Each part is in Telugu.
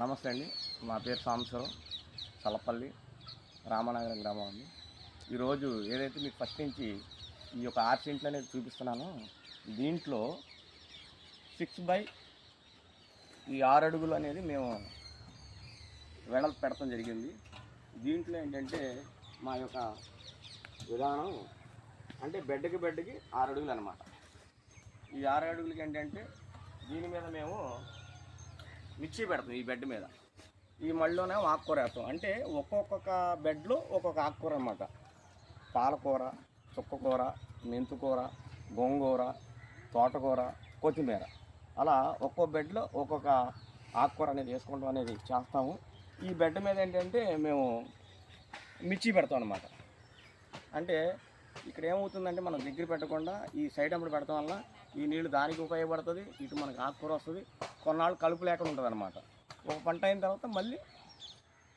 నమస్తే అండి. మా పేరు సాంబశివరం చలపల్లి రామనగరం గ్రామం అండి. ఈరోజు ఏదైతే మీకు ఫస్ట్ నుంచి ఈ యొక్క ఆర్ట్ ఇంట్లో అనేది చూపిస్తున్నానో దీంట్లో సిక్స్ బై ఈ ఆరు అడుగులు అనేది మేము వెడల్పు పెడతాం జరిగింది. దీంట్లో ఏంటంటే మా యొక్క విధానం అంటే బెడ్కి బెడ్కి ఆరు అడుగులు అనమాట ఈ ఆరు అడుగులకి ఏంటంటే దీని మీద మేము మిర్చి పెడతాం ఈ బెడ్ మీద. ఈ మళ్ళీనే ఆకుకూర వేస్తాం. అంటే ఒక్కొక్క బెడ్లో ఒక్కొక్క ఆకుకూర అన్నమాట. పాలకూర చుక్కకూర మెంతుకూర గోంగూర తోటకూర కొత్తిమీర. అలా ఒక్కో బెడ్లో ఒక్కొక్క ఆకుకూర అనేది వేసుకోవడం అనేది చేస్తాము. ఈ బెడ్ మీద ఏంటంటే మేము మిర్చి పెడతాం అనమాట అంటే ఇక్కడ ఏమవుతుందంటే మనం దగ్గర పెట్టకుండా ఈ సైడ్ అప్పుడు పెడతాం వల్ల ఈ నీళ్ళు దానికి ఉపయోగపడుతుంది ఇటు మనకి ఆకుకూర వస్తుంది. కొన్నాళ్ళు కలుపు లేకుండా ఉంటుంది అనమాట ఒక పంట అయిన తర్వాత మళ్ళీ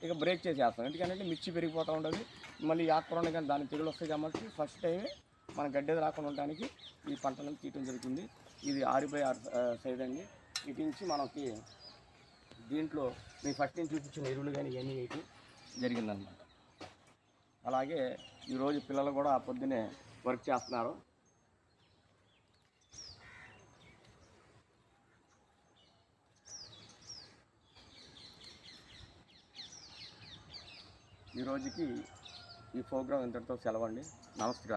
ఇక బ్రేక్ చేసేస్తాం. ఎందుకంటే మిర్చి పెరిగిపోతూ ఉంటుంది. మళ్ళీ ఆకుకూర ఉంది కానీ దానికి తెగులు వస్తాయి కాబట్టి ఫస్ట్ టైమే మన గడ్డది రాకుండా ఉండడానికి ఈ పంటలను తీయటం జరుగుతుంది. ఇది ఆరిపోయి ఆరు సైడ్ అండి. ఇటు నుంచి మనకి దీంట్లో మీ ఫస్ట్ నుంచి చూపించిన ఎరువులు కానీ ఇవన్నీ వేయటం జరిగిందన్నమాట. అలాగే ఈరోజు పిల్లలు కూడా పొద్దునే వర్క్ చేస్తున్నారు. ఈ రోజుకి ఈ ప్రోగ్రాం ఇంతటితో సెలవండి. నమస్కారం.